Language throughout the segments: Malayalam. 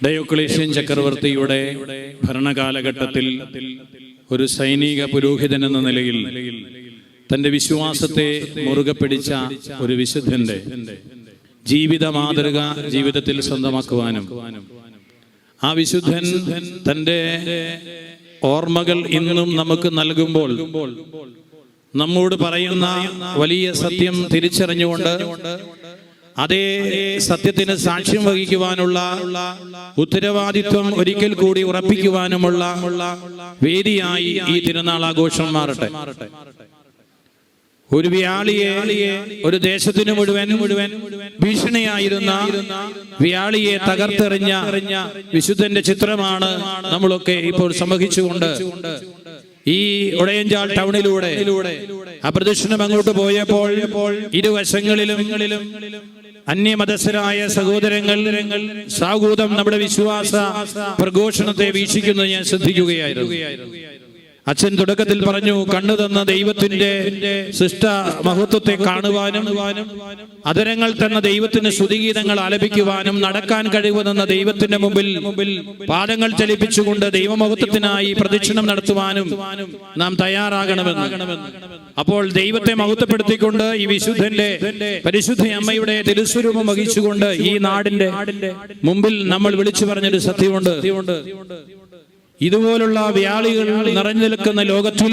ഡയോക്ലേഷ്യൻ ചക്രവർത്തിയുടെ ഭരണകാലഘട്ടത്തിൽ ഒരു സൈനിക പുരോഹിതൻ എന്ന നിലയിൽ തന്റെ വിശ്വാസത്തെ മുറുകെ പിടിച്ച ഒരു വിശുദ്ധന്റെ ജീവിത മാതൃക ജീവിതത്തിൽ സ്വന്തമാക്കുവാനും ആ വിശുദ്ധൻ തന്റെ ഓർമ്മകൾ ഇന്നും നമുക്ക് നൽകുമ്പോൾ നമ്മോട് പറയുന്ന വലിയ സത്യം തിരിച്ചറിഞ്ഞുകൊണ്ട് അതേ സത്യത്തിന് സാക്ഷ്യം വഹിക്കുവാനുള്ള ഉത്തരവാദിത്വം ഒരിക്കൽ കൂടി ഉറപ്പിക്കുവാനുമുള്ള വേദിയായി ഈ തിരുനാൾ ആഘോഷം മാറട്ടെ. ഒരു വ്യാളിയെ ഒരു ദേശത്തിന് മുഴുവൻ മുഴുവൻ ഭീഷണിയായിരുന്ന വ്യാളിയെ തകർത്തെറിഞ്ഞ വിശുദ്ധന്റെ ചിത്രമാണ് നമ്മളൊക്കെ ഇപ്പോൾ സംവഹിച്ചുകൊണ്ട് ഈ ഉടയഞ്ചാൽ ടൗണിലൂടെ അപ്രദക്ഷിണം അങ്ങോട്ട് പോയപ്പോൾ ഇരുവശങ്ങളിലും അന്യമതസ്ഥരായ സഹോദരങ്ങൾ സാഹൂതം നമ്മുടെ വിശ്വാസ പ്രഘോഷണത്തെ വീക്ഷിക്കുന്നത് ഞാൻ ശ്രദ്ധിക്കുകയായിരുന്നു. അച്ഛൻ തുടക്കത്തിൽ പറഞ്ഞു കണ്ണു തന്ന ദൈവത്തിന്റെ സൃഷ്ട മഹത്വത്തെ കാണുവാനും അതരങ്ങൾ തന്ന ദൈവത്തിന് സ്തുതിഗീതങ്ങൾ ആലപിക്കുവാനും നടക്കാൻ കഴിവ് തന്ന ദൈവത്തിന്റെ മുമ്പിൽ മുമ്പിൽ പാദങ്ങൾ ചലിപ്പിച്ചുകൊണ്ട് ദൈവമഹത്വത്തിനായി പ്രദക്ഷിണം നടത്തുവാനും നാം തയ്യാറാകണമെന്ന്. അപ്പോൾ ദൈവത്തെ മഹത്വപ്പെടുത്തിക്കൊണ്ട് ഈ വിശുദ്ധന്റെ പരിശുദ്ധ അമ്മയുടെ തിരുസ്വരൂപം വഹിച്ചുകൊണ്ട് ഈ നാടിന്റെ മുമ്പിൽ നമ്മൾ വിളിച്ചു പറഞ്ഞൊരു സത്യമുണ്ട്. ഇതുപോലുള്ള വ്യാളികൾ നിറഞ്ഞു നിൽക്കുന്ന ലോകത്തിൽ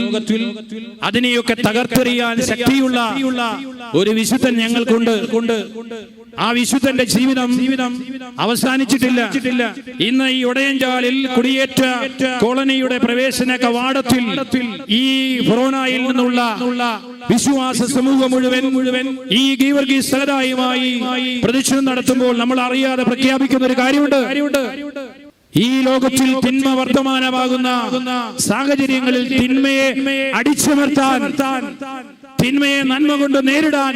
അതിനെയൊക്കെ തകർത്തെറിയാൻ ശക്തിയുള്ള ഒരു വിശുദ്ധൻ ഞങ്ങൾക്കുണ്ട്. കൊണ്ട് ആ വിശുദ്ധന്റെ ജീവിതം അവസാനിച്ചിട്ടില്ല. ഇന്ന് ഈ ഒടയഞ്ചാലിൽ കുടിയേറ്റ കോളനിയുടെ പ്രവേശന കവാടത്തിൽ ഈ ഫൊറോണയിൽ നിന്നുള്ള വിശ്വാസ സമൂഹം മുഴുവൻ മുഴുവൻ ഈ ഗീവർഗീ സഹതായുമായി പ്രദക്ഷിണം നടത്തുമ്പോൾ നമ്മൾ അറിയാതെ പ്രഖ്യാപിക്കുന്ന ഒരു കാര്യമുണ്ട്. ഈ ലോകത്തിൽ തിന്മ വർത്തമാനമാകുന്ന സാഹചര്യങ്ങളിൽ തിന്മയെ അടിച്ചമർത്താൻ തിന്മയെ നന്മ കൊണ്ട് നേരിടാൻ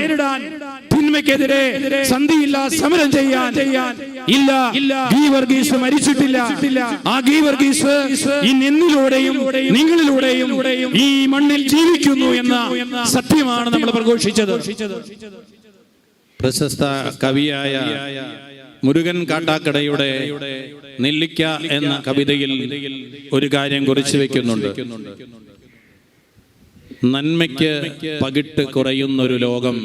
തിന്മയ്ക്കെതിരെ സന്ധിയില്ല സമരം ചെയ്യാൻ ഇല്ല. ഗീ വർഗീസ് മരിച്ചിട്ടില്ല. ആ ഗീ വർഗീസ് ഈ നിന്നിലൂടെയും നിങ്ങളിലൂടെയും ഈ മണ്ണിൽ ജീവിക്കുന്നു എന്ന സത്യമാണ് നമ്മൾ പ്രഘോഷിച്ചത്. പ്രശസ്ത കവിയായ മുരുകൻ കാട്ടാക്കടയുടെ നെല്ലിക്ക എന്ന കവിതയിൽ ഒരു കാര്യം കുറിച്ചു വെക്കുന്നുണ്ട്. നന്മയ്ക്ക് പകിട്ട് കുറയുന്നൊരു ലോകം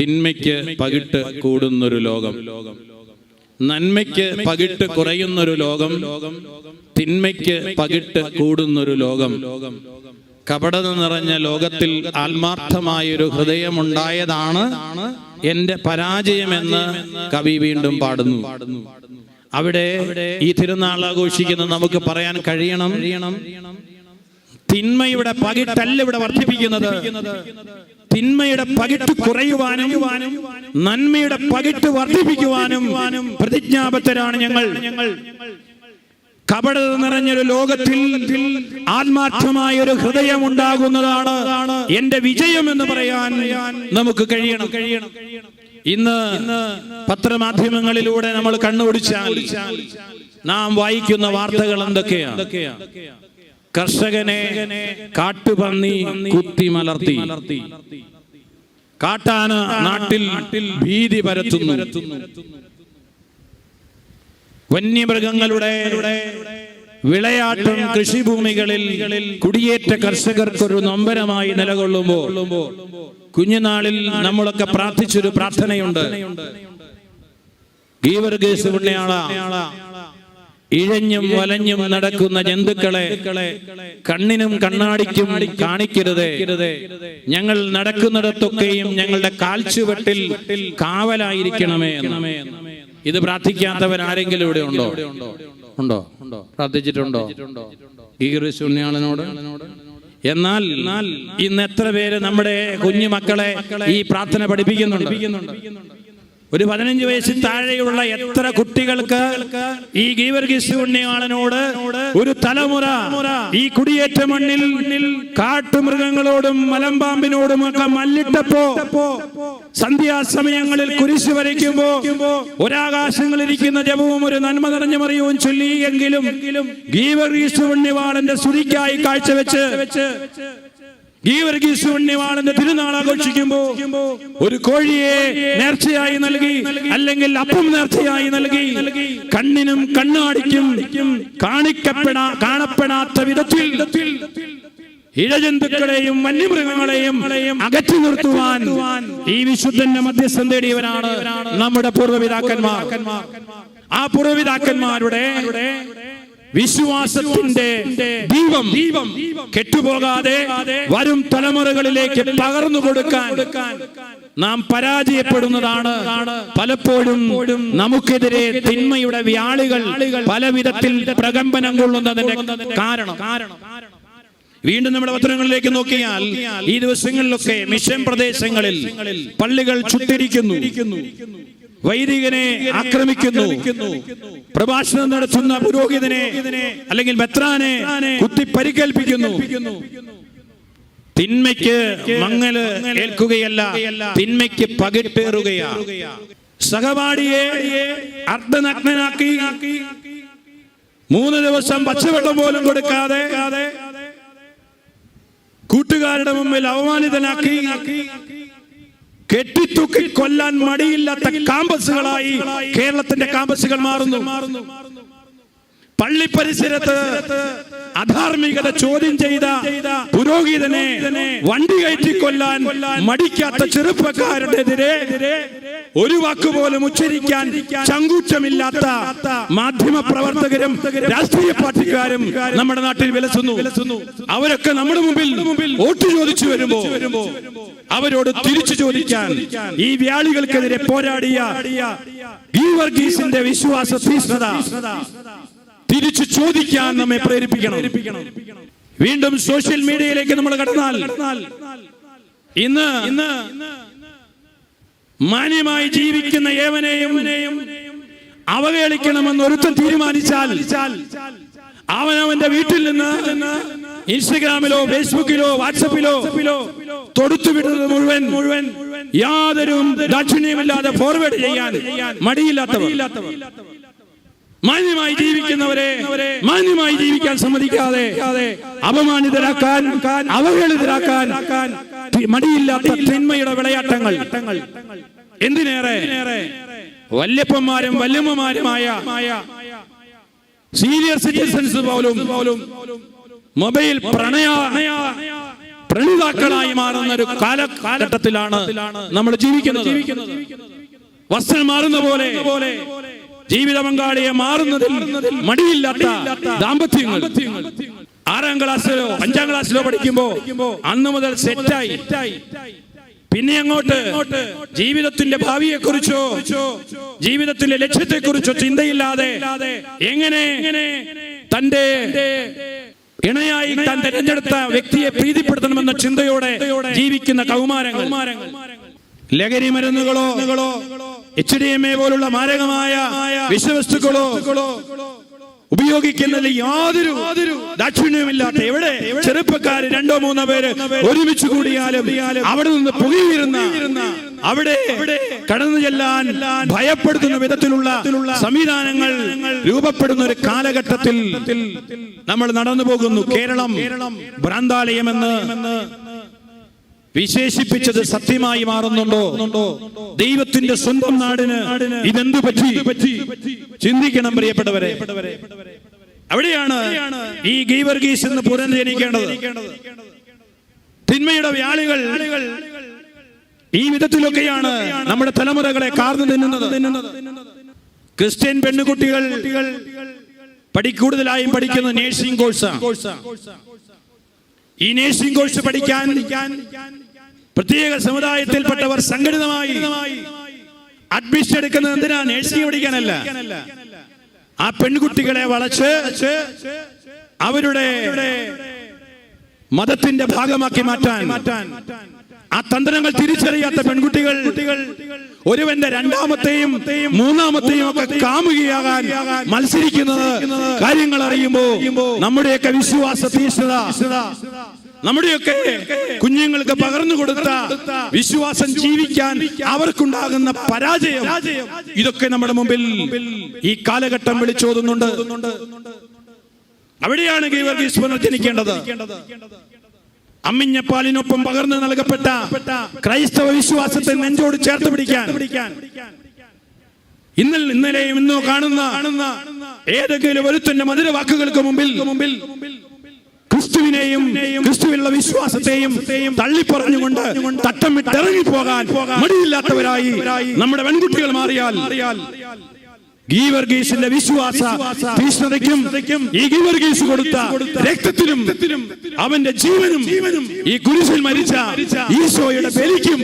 തിന്മയ്ക്ക് പകിട്ട് കൂടുന്നൊരു ലോകം. നന്മയ്ക്ക് പകിട്ട് കുറയുന്നൊരു ലോകം തിന്മയ്ക്ക് പകിട്ട് കൂടുന്നൊരു ലോകം. കപടത നിറഞ്ഞ ലോകത്തിൽ ആത്മാർത്ഥമായൊരു ഹൃദയമുണ്ടായതാണ് എന്റെ പരാജയമെന്ന് കവി വീണ്ടും പാടുന്നു. അവിടെ ഈ തിരുനാൾ ആഘോഷിക്കുന്ന നമുക്ക് പറയാൻ കഴിയണം. തിന്മയുടെ പകിട്ടല്ല ഇവിടെ വർദ്ധിപ്പിക്കുന്നത്. തിന്മയുടെ പകിട്ട് കുറയുവാനും നന്മയുടെ പകിട്ട് വർദ്ധിപ്പിക്കുവാനും പ്രതിജ്ഞാബദ്ധരാണ് ഞങ്ങൾ. കപടത നിറഞ്ഞൊരു ലോകത്തിൽ ആത്മാർത്ഥമായ ഒരു ഹൃദയം ഉണ്ടാകുന്നതാണ് എന്റെ വിജയം എന്ന് പറയാൻ നമുക്ക് കഴിയണം കഴിയണം. ഇന്ന് പത്രമാധ്യമങ്ങളിലൂടെ നമ്മൾ കണ്ണുപിടിച്ചാൽ നാം വായിക്കുന്ന വാർത്തകൾ എന്തൊക്കെയാണ്? കർഷകനെ കാട്ടുപന്നി കുത്തി മലർത്തി. കാട്ടാന നാട്ടിൽ ഭീതി പരത്തുന്നു. വന്യമൃഗങ്ങളുടെ വിളയാട്ടം കൃഷിഭൂമികളിൽ കുടിയേറ്റ കർഷകർക്കൊരു നൊമ്പരമായി നിലകൊള്ളുമ്പോൾ കുഞ്ഞുനാളിൽ നമ്മളൊക്കെ പ്രാർത്ഥിച്ചൊരു പ്രാർത്ഥനയുണ്ട്. ഗീവർഗേസ് പുണ്യാള ഇഴഞ്ഞും വലഞ്ഞും നടക്കുന്ന ജന്തുക്കളെ കണ്ണിനും കണ്ണാടിക്കും കാണിക്കരുത്. ഞങ്ങൾ നടക്കുന്നിടത്തൊക്കെയും ഞങ്ങളുടെ കാൽച്ചുവട്ടിൽ കാവലായിരിക്കണമേ എന്ന്. ഇത് പ്രാർത്ഥിക്കാത്തവർ ആരെങ്കിലും ഇവിടെ ഉണ്ടോ? ഉണ്ടോ? പ്രാർത്ഥിച്ചിട്ടുണ്ടോ? ഈഗറിശൂന്യാളനോട് എന്നാൽ ഇന്ന് എത്ര പേര് നമ്മുടെ കുഞ്ഞു മക്കളെ ഈ പ്രാർത്ഥന പഠിപ്പിക്കുന്നുണ്ട്? ഒരു പതിനഞ്ച് വയസ്സിൽ താഴെയുള്ള എത്ര കുട്ടികൾക്ക് ഈ ഗീവർഗീസ് പുണ്യവാളനോട് ഒരു തലമുറ ഈ കുടിയേറ്റ മണ്ണിൽ കാട്ടുമൃഗങ്ങളോടും മലമ്പാമ്പിനോടും ഒക്കെ മല്ലിട്ടപ്പോ സന്ധ്യാസമയങ്ങളിൽ കുരിശ് വരയ്ക്കുമ്പോ ഒരാകാശങ്ങളിരിക്കുന്ന ജപവും ഒരു നന്മ നിറഞ്ഞ മറിയവും ചൊല്ലിയെങ്കിലും ഗീവർഗീസ് പുണ്യവാളന്റെ സ്തുതിക്കായി കാഴ്ചവെച്ച് ഈ വർഗീസ് ഉണ്ണിവാളന്റെ തിരുനാൾ ആഘോഷിക്കുമ്പോ ഒരു കോഴിയെ നേർച്ചയായി നൽകി അല്ലെങ്കിൽ അപ്പം നേർച്ചയായി നൽകി കണ്ണിനും കണ്ണാടിക്കും കാണിക്കപ്പെടാ കാണപ്പെടാത്ത വിധത്തിൽ ഇഴജന്തുക്കളെയും വന്യമൃഗങ്ങളെയും അകറ്റി നിർത്തുവാൻ ഈ വിശുദ്ധന്റെ മധ്യസ്ഥം തേടിയവരാണ് നമ്മുടെ പൂർവപിതാക്കന്മാർ. ആ പൂർവപിതാക്കന്മാരുടെ വിശ്വാസത്തിന്റെ ദീപം ദീപം കെട്ടുപോകാതെ വരും തലമുറകളിലേക്ക് പകർന്നു കൊടുക്കാൻ നാം പരാജയപ്പെടുന്നതാണ്. പലപ്പോഴും നമുക്കെതിരെ തിന്മയുടെ വ്യാളികൾ പല വിധത്തിൽ പ്രകമ്പനം കൊള്ളുന്നതിന്റെ കാരണം. വീണ്ടും നമ്മുടെ പത്രങ്ങളിലേക്ക് നോക്കിയാൽ ഈ ദിവസങ്ങളിലൊക്കെ മിഷൻ പ്രദേശങ്ങളിൽ പള്ളികൾ ചുട്ടിരിക്കുന്നു. വൈദികനെ ആക്രമിക്കുന്നു. പ്രഭാഷണം നടത്തുന്ന പുരോഹിതനെ അല്ലെങ്കിൽ മെത്രാനെ കുത്തി പരിക്കേൽപ്പിക്കുന്നു. തിന്മയ്ക്ക് മങ്ങൽ ഏൽക്കുകയല്ല. തിന്മയ്ക്ക് പകിട്ടേറുകയാ. സഹപാഠിയെ അർദ്ധനഗ്നനാക്കി മൂന്ന് ദിവസം പച്ചവെള്ളം പോലും കൊടുക്കാതെ കൂട്ടുകാരുടെ മുമ്പിൽ അവമാനിതനാക്കി കെട്ടിത്തൂക്കി കൊല്ലാൻ മടിയില്ലാത്ത കാമ്പസുകളായി കേരളത്തിന്റെ കാമ്പസുകൾ മാറുന്നു. പള്ളി പരിസരത്ത് അധാർമികത ചോദ്യം ചെയ്ത പുരോഹിതനെ വണ്ടി കയറ്റി കൊല്ലാൻ മടിക്കാത്ത ചെറുപ്പക്കാരുടെതിരെ ഒരു വാക്കുപോലും ഉച്ചരിക്കാൻ ചങ്കൂറ്റമില്ലാത്ത മാധ്യമ പ്രവർത്തകരും രാഷ്ട്രീയ പാർട്ടിക്കാരും നമ്മുടെ നാട്ടിൽ വിലസുന്നു. അവരൊക്കെ നമ്മുടെ മുമ്പിൽ വോട്ട് ചോദിച്ചു വരുമ്പോ അവരോട് തിരിച്ചു ചോദിക്കാൻ ഈ വ്യാളികൾക്കെതിരെ പോരാടിയ ഈ വർഗീസിന്റെ വിശ്വാസ തീഷ്ണത തിരിച്ചു ചോദിക്കാൻ നമ്മെ പ്രേരിപ്പിക്കണം. വീണ്ടും സോഷ്യൽ മീഡിയയിലേക്ക് നമ്മൾ കടന്നാൽ. ഇന്ന് ഇന്ന് മാന്യമായി ജീവിക്കുന്ന ഏവനെയും അവഹേളിക്കണമെന്ന് ഒരുത്തൻ തീരുമാനിച്ചാൽ അവനവന്റെ വീട്ടിൽ നിന്ന് ഇൻസ്റ്റഗ്രാമിലോ ഫേസ്ബുക്കിലോ വാട്സപ്പിലോ തൊടുത്തു വിടുന്നത് മുഴുവൻ മുഴുവൻ യാതൊരു ദാക്ഷിണ്യമില്ലാതെ ഫോർവേഡ് ചെയ്യാൻ മടിയില്ലാത്തവർ. മാന്യമായി ജീവിക്കുന്നവരെ മാന്യമായി ജീവിക്കാൻ സമ്മതിക്കാതെ അപമാനിതരാക്കാൻ അവഹേളിതരാക്കാൻ മടിയില്ലാത്ത തിന്മയുടെ വിളയാട്ടങ്ങൾ. എന്തിനേറെ? വല്യപ്പന്മാരും വല്യമ്മമാരുമായ സീനിയർ സിറ്റിസൺസ് പോലും മൊബൈൽ പ്രണയ പ്രണിതാക്കളായി മാറുന്ന ഒരു കാല കാലഘട്ടത്തിലാണ് നമ്മൾ ജീവിക്കുന്നത്. വസ്ത്രം മാറുന്ന പോലെ ജീവിത പങ്കാളിയെ മാറുന്നതിൽ മടിയില്ലാത്ത ദാമ്പത്യങ്ങൾ. ആറാം ക്ലാസ്സിലോ അഞ്ചാം ക്ലാസ്സിലോ പഠിക്കുമ്പോ അന്ന് മുതൽ സെറ്റായി. പിന്നെ അങ്ങോട്ട് ജീവിതത്തിന്റെ ഭാവിയെ കുറിച്ചോ ജീവിതത്തിന്റെ ലക്ഷ്യത്തെ കുറിച്ചോ ചിന്തയില്ലാതെ എങ്ങനെ തന്റെ ഇണയായി താൻ തെരഞ്ഞെടുത്ത വ്യക്തിയെ പ്രീതിപ്പെടുത്തണമെന്ന ചിന്തയോടെ ജീവിക്കുന്ന കൗമാരങ്ങൾ. ലഹരി മരുന്നുകളോ എച്ച് ഡി എം എ പോലുള്ള മാരകമായ വിഷവസ്തുക്കളോ ഉപയോഗിക്കുന്നതിൽ യാതൊരു ദാക്ഷിണ്യമില്ലാത്ത എവിടെ ചെറുപ്പക്കാർ രണ്ടോ മൂന്നോ പേര് ഒരുമിച്ച് കൂടിയാലും അവിടെ നിന്ന് പുകയിരുന്ന അവിടെ കടന്നു ചെല്ലാൻ ഭയപ്പെടുത്തുന്ന വിധത്തിലുള്ള സംവിധാനങ്ങൾ രൂപപ്പെടുന്ന ഒരു കാലഘട്ടത്തിൽ നമ്മൾ നടന്നു പോകുന്നു. കേരളം ഭ്രാന്താലയമെന്ന് വിശേഷിപ്പിച്ചത് സത്യമായി മാറുന്നുണ്ടോ? ദൈവത്തിന്റെ സ്വന്തം നാടിന് ഇതെന്തു പറ്റി? ചിന്തിക്കണം പ്രിയപ്പെട്ടവരെ. അവിടെയാണ് ഈ ഗീവർഗീസ് എന്ന് പുനർജനിക്കേണ്ടത്. തിന്മയുടെ വ്യാളികൾ ഈ വിധത്തിലൊക്കെയാണ് നമ്മുടെ തലമുറകളെ കാർന്നു തിന്നുന്നത്. ക്രിസ്ത്യൻ പെണ്ണുകുട്ടികൾ പഠി കൂടുതലായും പഠിക്കുന്ന നേഴ്സിംഗ് കോഴ്സ്. ഈ നേഴ്സിംഗ് കോഴ്സ് പഠിക്കാൻ പ്രത്യേക സമുദായത്തിൽപ്പെട്ടവർ സംഘടിതമായി അഡ്മിഷൻ എടുക്കുന്നത് എന്തിനാ? നേഴ്സിംഗ് പഠിക്കാനല്ല. ആ പെൺകുട്ടികളെ വളച്ച് അവരുടെ മതത്തിന്റെ ഭാഗമാക്കി മാറ്റാൻ ആ തന്ത്രങ്ങൾ തിരിച്ചറിയാത്ത പെൺകുട്ടികൾ ഒരുവന്റെ രണ്ടാമത്തെയും മൂന്നാമത്തെയും ഒക്കെ കാമുകിയാകാൻ മത്സരിക്കുന്നത് കാര്യങ്ങൾ അറിയുമ്പോ നമ്മുടെയൊക്കെ വിശ്വാസ തീഷ്ണത നമ്മുടെയൊക്കെ കുഞ്ഞുങ്ങൾക്ക് പകർന്നു കൊടുത്ത വിശ്വാസം ജീവിക്കാൻ അവർക്കുണ്ടാകുന്ന പരാജയം. ഇതൊക്കെ നമ്മുടെ മുമ്പിൽ ഈ കാലഘട്ടം വിളിച്ചോതുന്നുണ്ട്. അവിടെയാണ് ഗീവർഗീസ് പുനർജനിക്കേണ്ടത്. അമ്മിഞ്ഞപ്പാലിനൊപ്പം പകർന്നു നൽകപ്പെട്ട ക്രൈസ്തവ വിശ്വാസത്തെ നെഞ്ചോട് ചേർത്ത് പിടിക്കാൻ. ഇന്നൽ ഇന്നലെയും ഇന്നോ കാണുന്ന ഏതെങ്കിലും ഒരുത്തന്റെ മധുര വാക്കുകൾക്ക് മുമ്പിൽ മുമ്പിൽ ക്രിസ്തുവിനെയും ക്രിസ്തുവിനുള്ള വിശ്വാസത്തെയും തള്ളിപ്പറഞ്ഞുകൊണ്ട് തട്ടം വിട്ടിറങ്ങി പോകാൻ മടിയില്ലാത്തവരായി നമ്മുടെ പെൺകുട്ടികൾ മാറിയാൽ ഗീവർഗീസിന്റെ വിശ്വാസ തീഷ്ണതയ്ക്കും ഈ ഗീവർഗീസ് കൊടുത്ത രക്തത്തിലും അവന്റെ ജീവനും ഈ കുരിശിൽ മരിച്ച ഈശോയുടെ ബലിക്കും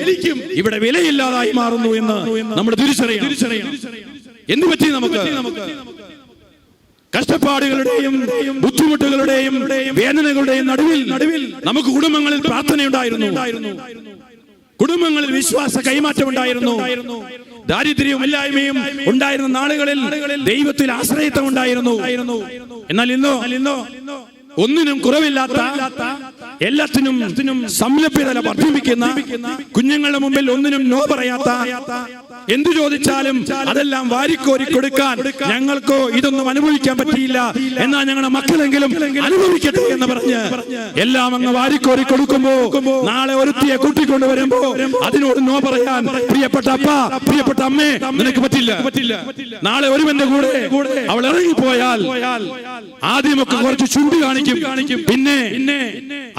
ഇവിടെ വിലയില്ലാതായി മാറുന്നു എന്ന് നമ്മൾ തിരിച്ചറിയാം എന്ത് പറ്റി നമുക്ക്? കഷ്ടപ്പാടുകളുടെയും ബുദ്ധിമുട്ടുകളുടെയും വേദനകളുടെയും നടുവിൽ നടുവിൽ നമുക്ക് കുടുംബങ്ങളിൽ പ്രാർത്ഥനയുണ്ടായിരുന്നു. കുടുംബങ്ങളിൽ വിശ്വാസ കൈമാറ്റം ഉണ്ടായിരുന്നു ദാരിദ്ര്യവും ഇല്ലായ്മയും ഉണ്ടായിരുന്ന നാളുകളിൽ ദൈവത്തിൽ ആശ്രയത്വം ഉണ്ടായിരുന്നു എന്നാൽ ഇന്നോ ഇന്നോ ഒന്നിനും കുറവില്ലാത്ത എല്ലാത്തിനും സംലഭ്യത വർദ്ധിപ്പിക്കുന്ന കുഞ്ഞുങ്ങളുടെ മുമ്പിൽ ഒന്നിനും നോ പറയാത്ത എന്തു ചോദിച്ചാലും അതെല്ലാം വാരിക്കോരി കൊടുക്കാൻ ഞങ്ങൾക്കോ ഇതൊന്നും അനുഭവിക്കാൻ പറ്റിയില്ല. എന്നാ ഞങ്ങളുടെ മക്കളെങ്കിലും അനുഭവിക്കട്ടെ എന്ന് പറഞ്ഞ് എല്ലാം അങ്ങ് വാരിക്കോരി കൊടുക്കുമ്പോ നാളെ ഒരുത്തിയെ കൂട്ടിക്കൊണ്ട് വരുമ്പോ അതിനോട് നോ പറയാൻ പ്രിയപ്പെട്ട അപ്പ പ്രിയപ്പെട്ട അമ്മേ നിനക്ക് പറ്റില്ല. നാളെ ഒരുവന്റെ കൂടെ അവൾ ഇറങ്ങിപ്പോയാൽ ആദ്യമൊക്കെ കുറച്ച് ചുണ്ടി കാണിക്കും. പിന്നെ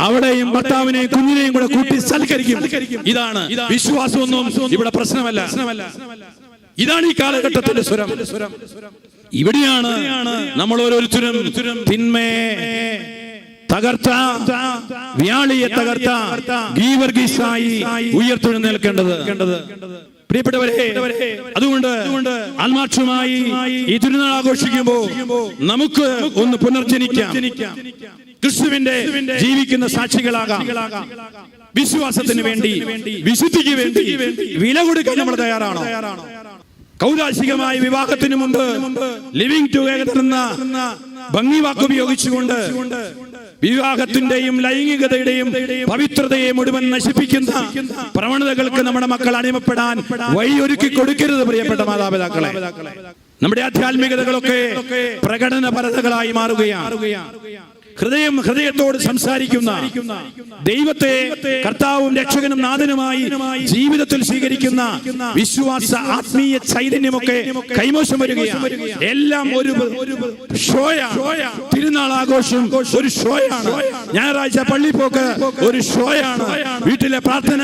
അവളെയും ഭർത്താവിനെയും കുഞ്ഞിനെയും കൂടെ കൂട്ടി സൽക്കരിക്കും. ഇതാണ് വിശ്വാസമൊന്നും ഇവിടെ പ്രശ്നമല്ല. ഇതാണ് ഈ കാലഘട്ടത്തിന്റെ സ്വരം. ഇവിടെയാണ് നമ്മൾ ഓരോരുത്തരും തിന്മയെ തകർത്ത വ്യാളിയെ തകർത്ത ഗീവർഗീസായി ഉയർത്തെഴുന്നേൽക്കേണ്ടത്. പ്രിയപ്പെട്ടവരെ അതുകൊണ്ട് ആത്മാക്ഷമായി ഈ തിരുനാൾ ആഘോഷിക്കുമ്പോ നമുക്ക് ഒന്ന് പുനർജനിക്കാം. ക്രിസ്തുവിന്റെ ജീവിക്കുന്ന സാക്ഷികളാകാം. വിശ്വാസത്തിന് വേണ്ടി വിശുദ്ധിക്ക് വേണ്ടി വില കൊടുക്കാൻ നമ്മൾ തയ്യാറാണോ? കൗരാശികമായ വിവാഹത്തിന് മുമ്പ് ലിവിംഗ് ടുഗദർ എന്ന ഭംഗി വാക്ക് ഉപയോഗിച്ചുകൊണ്ട് വിവാഹത്തിന്റെയും ലൈംഗികതയുടെയും പവിത്രതയെ മുഴുവൻ നശിപ്പിക്കുന്ന പ്രവണതകൾക്ക് നമ്മുടെ മക്കൾ അടിമപ്പെടാൻ വഴിയൊരുക്കി കൊടുക്കരുത് പ്രിയപ്പെട്ട മാതാപിതാക്കളെ. നമ്മുടെ ആധ്യാത്മികതകളൊക്കെ പ്രകടന പരതകളായി മാറുകയാണ്. ഹൃദയം ഹൃദയത്തോട് സംസാരിക്കുന്ന ദൈവത്തെ കർത്താവും രക്ഷകനും നാഥനുമായി ജീവിതത്തിൽ സ്വീകരിക്കുന്ന വിശ്വാസ ആത്മീയ ചൈതന്യമൊക്കെ കൈമോശം വരികയാണ്. എല്ലാം ഒരു തിരുനാൾ ആഘോഷം ഒരു ഷോയാണ്. ഞായറാഴ്ച പള്ളിപ്പോക്ക് ഒരു ഷോയാണ്. വീട്ടിലെ പ്രാർത്ഥന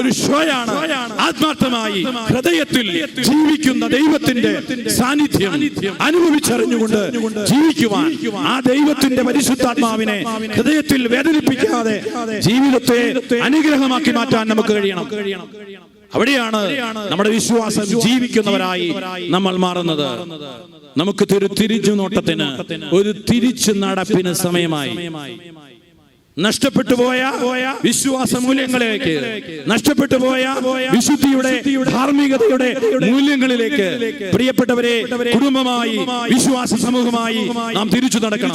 ഒരു ഷോയാണ്. ആത്മാർത്ഥമായി ഹൃദയത്തിൽ ജീവിക്കുന്ന ദൈവത്തിന്റെ സാന്നിധ്യം അനുഭവിച്ചറിഞ്ഞുകൊണ്ട് ജീവിക്കുവാൻ ആ ദൈവത്തിന്റെ പരിശുദ്ധാത്മാവിനെ ഹൃദയത്തിൽ വേദനിപ്പിക്കാതെ ജീവിതത്തെ അനുഗ്രഹമാക്കി മാറ്റാൻ നമുക്ക് കഴിയണം. അവിടെയാണ് നമ്മുടെ വിശ്വാസം ജീവിക്കുന്നവരായി നമ്മൾ മാറുന്നത്. നമുക്ക് ഒരു തിരിച്ചു നോട്ടത്തിന് ഒരു തിരിച്ചു നടപ്പിന് സമയമായി നഷ്ടപ്പെട്ടു പോയ വിശ്വാസ മൂല്യങ്ങളിലേക്ക് നഷ്ടപ്പെട്ടു പോയ വിശുദ്ധിയുടെ ധാർമ്മികതയുടെ മൂല്യങ്ങളിലേക്ക് പ്രിയപ്പെട്ടവരെ കുടുംബമായി വിശ്വാസ സമൂഹമായി നാം തിരിച്ചു നടക്കണം.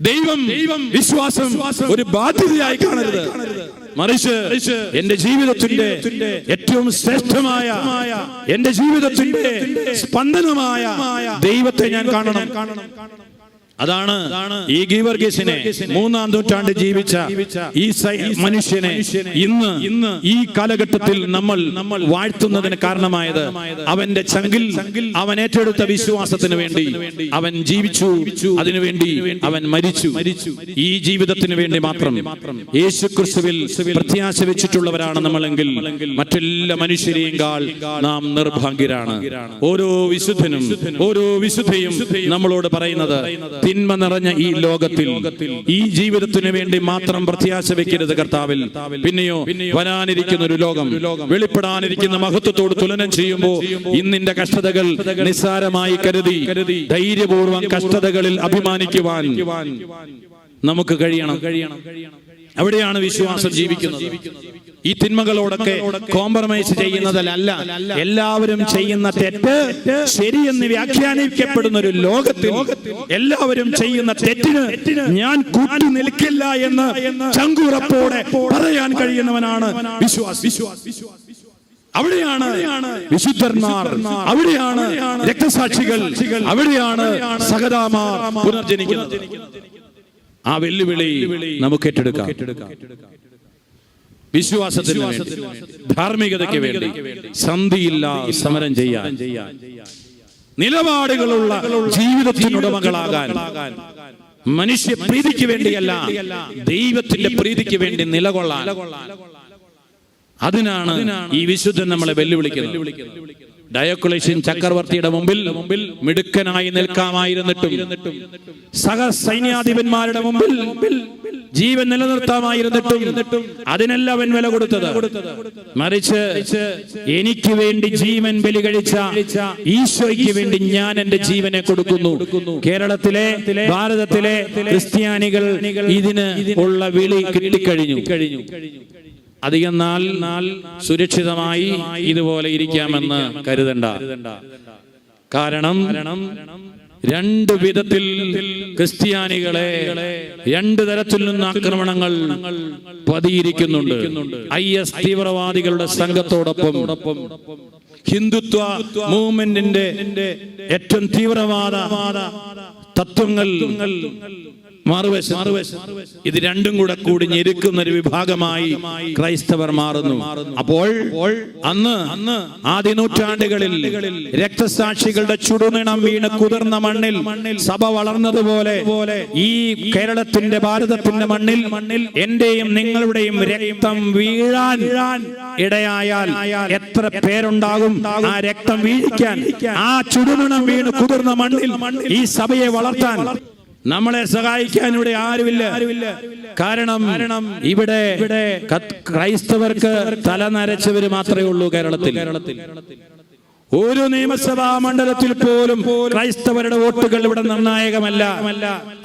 ദൈവം ദൈവം വിശ്വാസം ഒരു ബാധ്യതയായി കാണരുത്. മറിച്ച് എന്റെ ജീവിതത്തിന്റെ ഏറ്റവും ശ്രേഷ്ഠമായ എന്റെ ജീവിതത്തിന്റെ സ്പന്ദനമായ ദൈവത്തെ ഞാൻ കാണണം. അതാണ് ഈ ഗീവർഗീസിനെ മൂന്നാം നൂറ്റാണ്ട് ജീവിച്ച ഈ മനുഷ്യനെ ഇന്ന് ഇന്ന് ഈ കാലഘട്ടത്തിൽ നമ്മൾ നമ്മൾ വാഴ്ത്തുന്നതിന് കാരണമായത് അവന്റെ ചങ്കിൽ അവൻ ഏറ്റെടുത്ത വിശ്വാസത്തിന് വേണ്ടി അവൻ ജീവിച്ചു അതിനുവേണ്ടി അവൻ മരിച്ചു ഈ ജീവിതത്തിന് വേണ്ടി മാത്രം യേശു ക്രിസ്തുവിൽ പ്രത്യാശ വെച്ചിട്ടുള്ളവരാണ് നമ്മളെങ്കിൽ മറ്റെല്ലാ മനുഷ്യരെയും കാൾ നാം നിർഭാഗ്യരാണ്. ഓരോ വിശുദ്ധനും ഓരോ വിശുദ്ധയും നമ്മളോട് പറയുന്നത് തിന്മ നിറഞ്ഞ ഈ ലോകത്തിൽ ഈ ജീവിതത്തിന് വേണ്ടി മാത്രം പ്രത്യാശ വെക്കരുത് കർത്താവിൽ. പിന്നെയോ വരാനിരിക്കുന്ന ഒരു ലോകം വെളിപ്പെടാനിരിക്കുന്ന മഹത്വത്തോട് തുലനം ചെയ്യുമ്പോൾ ഇന്നിന്റെ കഷ്ടതകൾ നിസ്സാരമായി കരുതി ധൈര്യപൂർവം കഷ്ടതകളിൽ അഭിമാനിക്കുവാൻ നമുക്ക് കഴിയണം. കഴിയണം. അവിടെയാണ് വിശ്വാസം ജീവിക്കുന്നത്. ഈ തിന്മകളോടൊക്കെ കോംപ്രമൈസ് ചെയ്യുന്നതല്ല. എല്ലാവരും ചെയ്യുന്ന തെറ്റ് ശരിയെന്ന് വ്യാഖ്യാനിക്കപ്പെടുന്ന ഒരു ലോകത്തിൽ എല്ലാവരും ചെയ്യുന്ന തെറ്റിന് ഞാൻ കൂട്ടി നിൽക്കില്ല എന്ന് ചങ്കുറപ്പോടെ പറയാൻ കഴിയുന്നവനാണ് വിശ്വാസ്. വിശ്വാസ്. അവിടെയാണ് വിശുദ്ധർമാർ അവിടെയാണ് രക്തസാക്ഷികൾ. അവിടെയാണ് സഹതാമാർ പുനർജനിക്കുന്നത്. ആ വെല്ലുവിളി നമുക്ക് ഏറ്റെടുക്കാം. വിശ്വാസത്തിന് വേണ്ടി ധാർമ്മികതയ്ക്ക് വേണ്ടി സന്ധിയില്ല സമരം ചെയ്യാൻ നിലപാടുകളുള്ള ജീവിതത്തിനുടമകളാകാൻ മനുഷ്യ പ്രീതിക്ക് വേണ്ടിയല്ല ദൈവത്തിന്റെ പ്രീതിക്ക് വേണ്ടി നിലകൊള്ളാൻ. അതിനാണ് ഈ വിശുദ്ധൻ നമ്മളെ വെല്ലുവിളിക്കുന്നത്. ഡയക്കുലേഷൻ ചക്രവർത്തിയുടെ മുമ്പിൽ മുമ്പിൽ മിടുക്കനായി നിൽക്കാമായിരുന്നിട്ടും സഹ സൈന്യാധിപന്മാരുടെ മുമ്പിൽ ജീവൻ നിലനിർത്താമായിരുന്നിട്ടും അതിനല്ല അവൻ വില കൊടുത്തത്. മറിച്ച് എനിക്ക് വേണ്ടി ജീവൻ ബലി കഴിച്ച ഈശോയ്ക്ക് വേണ്ടി ഞാൻ എന്റെ ജീവനെ കൊടുക്കുന്നു. കേരളത്തിലെ ഭാരതത്തിലെ ക്രിസ്ത്യാനികൾ ഇതിന് ഉള്ള വിളി കിട്ടിക്കഴിഞ്ഞു. കഴിഞ്ഞു അധികം നാൾ സുരക്ഷിതമായി ഇതുപോലെ ഇരിക്കാമെന്ന് കരുതണ്ട. കാരണം രണ്ട് വിധത്തിൽ ക്രിസ്ത്യാനികളെ രണ്ട് തരത്തിൽ നിന്ന് ആക്രമണങ്ങൾ പതിയിരിക്കുന്നുണ്ട്. ഐ എസ് തീവ്രവാദികളുടെ സംഘത്തോടൊപ്പം ഹിന്ദുത്വ മൂവ്മെന്റിന്റെ ഏറ്റവും തീവ്രവാദ തത്വങ്ങൾ ഇത് രണ്ടും കൂടെ കൂടി ഞെരുക്കുന്ന ഒരു വിഭാഗമായി ക്രൈസ്തവർ മാറുന്നു. അപ്പോൾ അന്ന് അന്ന് ആദ്യ നൂറ്റാണ്ടുകളിൽ രക്തസാക്ഷികളുടെ ചുടുനിണം വീണ് കുതിർന്ന മണ്ണിൽ സഭ വളർന്നതുപോലെ ഈ കേരളത്തിന്റെ ഭാരതത്തിന്റെ മണ്ണിൽ എന്റെയും നിങ്ങളുടെയും രക്തം വീഴാൻ ഇടയായാൽ എത്ര പേരുണ്ടാകും ആ രക്തം വീഴിക്കാൻ? ആ ചുടുനിണം വീണ് കുതിർന്ന മണ്ണിൽ ഈ സഭയെ വളർത്താൻ നമ്മളെ സഹായിക്കാൻ ഇവിടെ ആരുമില്ല. കാരണം ഇവിടെ ഇവിടെ ക്രൈസ്തവർക്ക് തല നരച്ചവര് മാത്രമേ ഉള്ളൂ കേരളത്തിൽ. ഒരു നിയമസഭാ മണ്ഡലത്തിൽ പോലും ക്രൈസ്തവരുടെ വോട്ടുകൾ ഇവിടെ നിർണായകമല്ല.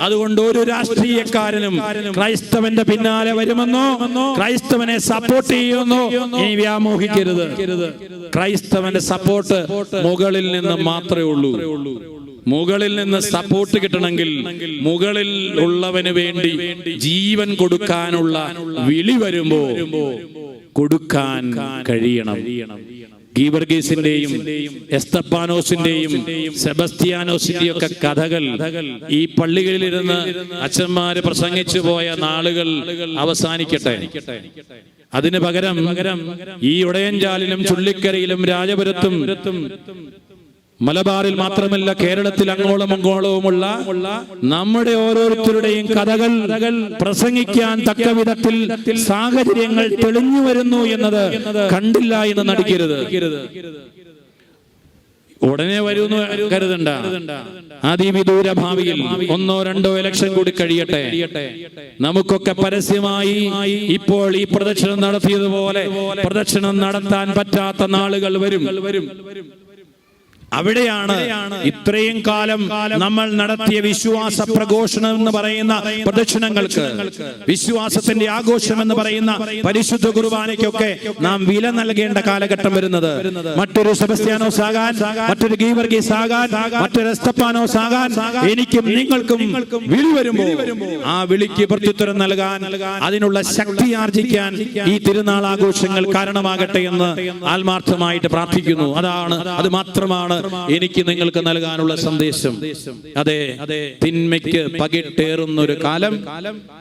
അതുകൊണ്ട് ഒരു രാഷ്ട്രീയക്കാരനും ക്രൈസ്തവന്റെ പിന്നാലെ വരുമെന്നോ ക്രൈസ്തവനെ സപ്പോർട്ട് ചെയ്യുമെന്നോ ഇനി വ്യാമോഹിക്കരുത്. ക്രൈസ്തവന്റെ സപ്പോർട്ട് മുകളിൽ നിന്ന് മാത്രമേ ഉള്ളൂ. മുകളിൽ നിന്ന് സപ്പോർട്ട് കിട്ടണമെങ്കിൽ മുകളിൽ ഉള്ളവന് വേണ്ടി ജീവൻ കൊടുക്കാനുള്ള വിളി വരുമ്പോ കൊടുക്കാൻ കഴിയണം. ഗീവർഗീസിന്റെയും എസ്തപ്പാനോസിന്റെയും സെബസ്റ്റിയാനോസിന്റെയും ഒക്കെ കഥകൾ ഈ പള്ളികളിലിരുന്ന് അച്ഛന്മാര് പ്രസംഗിച്ചു പോയ നാളുകൾ അവസാനിക്കട്ടെ. അതിന് പകരം ഈ ഉടയഞ്ചാലിലും ചുള്ളിക്കരയിലും രാജപുരത്തും മലബാറിൽ മാത്രമല്ല കേരളത്തിൽ അങ്ങോളം അങ്ങോളവുമുള്ള നമ്മുടെ ഓരോരുത്തരുടെയും കഥകൾ പ്രസംഗിക്കാൻ തക്ക വിധത്തിൽ സാഹചര്യങ്ങൾ തെളിഞ്ഞു വരുന്നു എന്നത് കണ്ടില്ല എന്ന് നടിക്കരുത്. ഉടനെ വരുമെന്ന് കരുതണ്ട. അതിവിദൂര ഭാവിയിൽ ഒന്നോ രണ്ടോ ഇലക്ഷൻ കൂടി കഴിയട്ടെ. നമുക്കൊക്കെ പരസ്യമായി ഇപ്പോൾ ഈ പ്രദക്ഷിണം നടത്തിയതുപോലെ പ്രദക്ഷിണം നടത്താൻ പറ്റാത്ത നാളുകൾ വരും. അവിടെയാണ് ഇത്രയും കാലം നമ്മൾ നടത്തിയ വിശ്വാസ പ്രഘോഷണം എന്ന് പറയുന്ന പ്രദക്ഷിണങ്ങൾക്ക് വിശ്വാസത്തിന്റെ ആഘോഷം എന്ന് പറയുന്ന പരിശുദ്ധ കുർബാനയ്ക്കൊക്കെ നാം വില നൽകേണ്ട കാലഘട്ടം വരുന്നത്. മറ്റൊരു സെബസ്ത്യാനോസ് ആകാൻ മറ്റൊരു ഗീവർഗീസ് ആകാൻ മറ്റൊരു എസ്തപ്പാനോസ് ആകാൻ എനിക്കും നിങ്ങൾക്കും വിളി വരുമ്പോൾ ആ വിളിക്ക് പ്രത്യുത്തരം നൽകാൻ അതിനുള്ള ശക്തി ആർജിക്കാൻ ഈ തിരുനാൾ ആഘോഷങ്ങൾ കാരണമാകട്ടെ എന്ന് ആത്മാർത്ഥമായിട്ട് പ്രാർത്ഥിക്കുന്നു. അതാണ് അത് മാത്രമാണ് എനിക്ക് നിങ്ങൾക്ക് നൽകാനുള്ള സന്ദേശം. അതെ തിന്മയ്ക്ക് പകിട്ടേറുന്ന ഒരു കാലം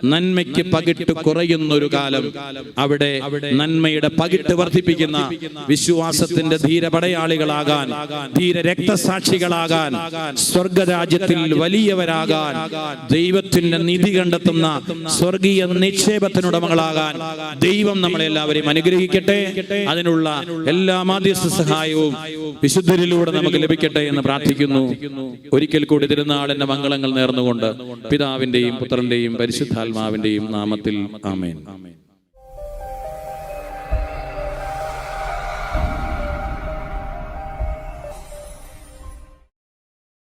നന്മയ്ക്ക് പകിട്ട് കുറയുന്ന ഒരു കാലം. അവിടെ നന്മയുടെ പകിട്ട് വർദ്ധിപ്പിക്കുന്ന വിശ്വാസത്തിന്റെ ധീരപടയാളികളാകാൻ ധീര രക്തസാക്ഷികളാകാൻ സ്വർഗരാജ്യത്തിൽ വലിയവരാകാൻ ദൈവത്തിന്റെ നിധി കണ്ടെത്തുന്ന സ്വർഗീയ നിക്ഷേപത്തിനുടമകളാകാൻ ദൈവം നമ്മളെ എല്ലാവരെയും അനുഗ്രഹിക്കട്ടെ. അതിനുള്ള എല്ലാ മാധ്യസ്ഥ സഹായവും വിശുദ്ധരിലൂടെ നമുക്ക് ലഭിക്കട്ടെ എന്ന് പ്രാർത്ഥിക്കുന്നു. ഒരിക്കൽ കൂടി തിരുനാളിന്റെ മംഗളങ്ങൾ നേർന്നുകൊണ്ട് പിതാവിന്റെയും പുത്രന്റെയും പരിശുദ്ധാത്മാവിന്റെയും നാമത്തിൽ ആമേൻ.